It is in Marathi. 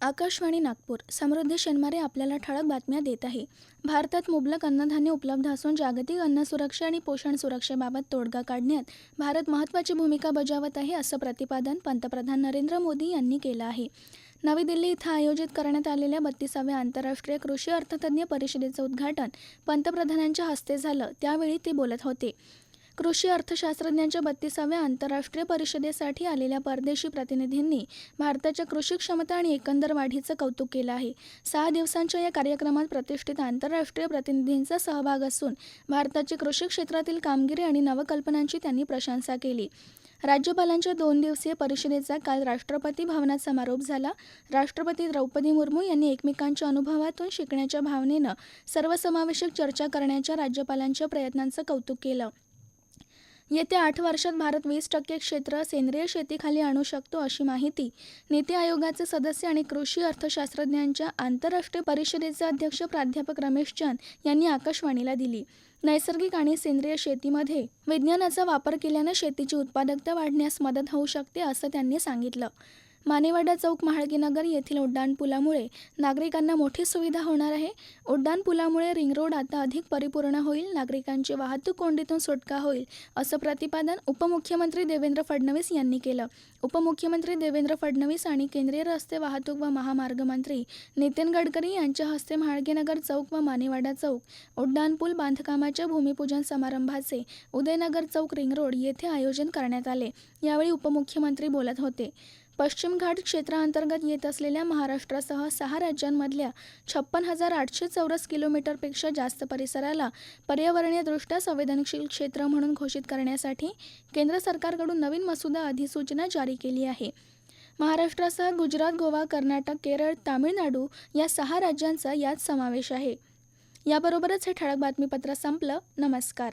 आकाशवाणी नागपूर. समृद्धी शेनमारे आपल्याला ठळक बातम्या देत आहे. भारतात मुबलक अन्नधान्य उपलब्ध असून जागतिक अन्न सुरक्षा आणि पोषण सुरक्षेबाबत तोडगा काढण्यात भारत महत्त्वाची भूमिका बजावत आहे असं प्रतिपादन पंतप्रधान नरेंद्र मोदी यांनी केलं आहे. नवी दिल्ली इथं आयोजित करण्यात आलेल्या बत्तीसाव्या आंतरराष्ट्रीय कृषी अर्थतज्ञ परिषदेचं उद्घाटन पंतप्रधानांच्या हस्ते झालं. त्यावेळी ते बोलत होते. कृषी अर्थशास्त्रज्ञांच्या बत्तीसाव्या आंतरराष्ट्रीय परिषदेसाठी आलेल्या परदेशी प्रतिनिधींनी भारताच्या कृषी क्षमता आणि एकंदर वाढीचं कौतुक केलं आहे. सहा दिवसांच्या या कार्यक्रमात प्रतिष्ठित आंतरराष्ट्रीय प्रतिनिधींचा सहभाग असून भारताची कृषी क्षेत्रातील कामगिरी आणि नवकल्पनांची त्यांनी प्रशंसा केली. राज्यपालांच्या दोन दिवसीय परिषदेचा काल राष्ट्रपती भवनात समारोप झाला. राष्ट्रपती द्रौपदी मुर्मू यांनी एकमेकांच्या अनुभवातून शिकण्याच्या भावनेनं सर्वसमावेशक चर्चा करण्याच्या राज्यपालांच्या प्रयत्नांचं कौतुक केलं. येत्या आठ वर्षात भारत वीस टक्के क्षेत्र सेंद्रिय शेतीखाली आणू शकतो अशी माहिती नीती आयोगाचे सदस्य आणि कृषी अर्थशास्त्रज्ञांच्या आंतरराष्ट्रीय परिषदेचे अध्यक्ष प्राध्यापक रमेश चंद यांनी आकाशवाणीला दिली. नैसर्गिक आणि सेंद्रिय शेतीमध्ये विज्ञानाचा वापर केल्यानं शेतीची उत्पादकता वाढण्यास मदत होऊ शकते असं त्यांनी सांगितलं. मानेवाडा चौक महाळगीनगर येथील उड्डाणपुलामुळे नागरिकांना मोठी सुविधा होणार आहे. उड्डाणपुलामुळे रिंग रोड आता अधिक परिपूर्ण होईल नागरिकांची वाहतूक कोंडीतून सुटका होईल असं प्रतिपादन उपमुख्यमंत्री देवेंद्र फडणवीस यांनी केलं. उपमुख्यमंत्री देवेंद्र फडणवीस आणि केंद्रीय रस्ते वाहतूक व महामार्ग मंत्री नितीन गडकरी यांच्या हस्ते महाळगीनगर चौक व मानेवाडा चौक उड्डाणपूल बांधकामाच्या भूमिपूजन समारंभाचे उदयनगर चौक रिंग रोड येथे आयोजन करण्यात आले यावेळी उपमुख्यमंत्री बोलत होते. पश्चिम घाट क्षेत्रांतर्गत येत असलेल्या महाराष्ट्रासह सहा राज्यांमधल्या छप्पन हजार आठशे चौरस किलोमीटरपेक्षा जास्त परिसराला पर्यावरणीयदृष्ट्या संवेदनशील क्षेत्र म्हणून घोषित करण्यासाठी केंद्र सरकारकडून नवीन मसुदा अधिसूचना जारी केली आहे. महाराष्ट्रासह गुजरात गोवा कर्नाटक केरळ तामिळनाडू या सहा राज्यांचा यात समावेश आहे. याबरोबरच हे ठळक बातमीपत्र संपलं. नमस्कार.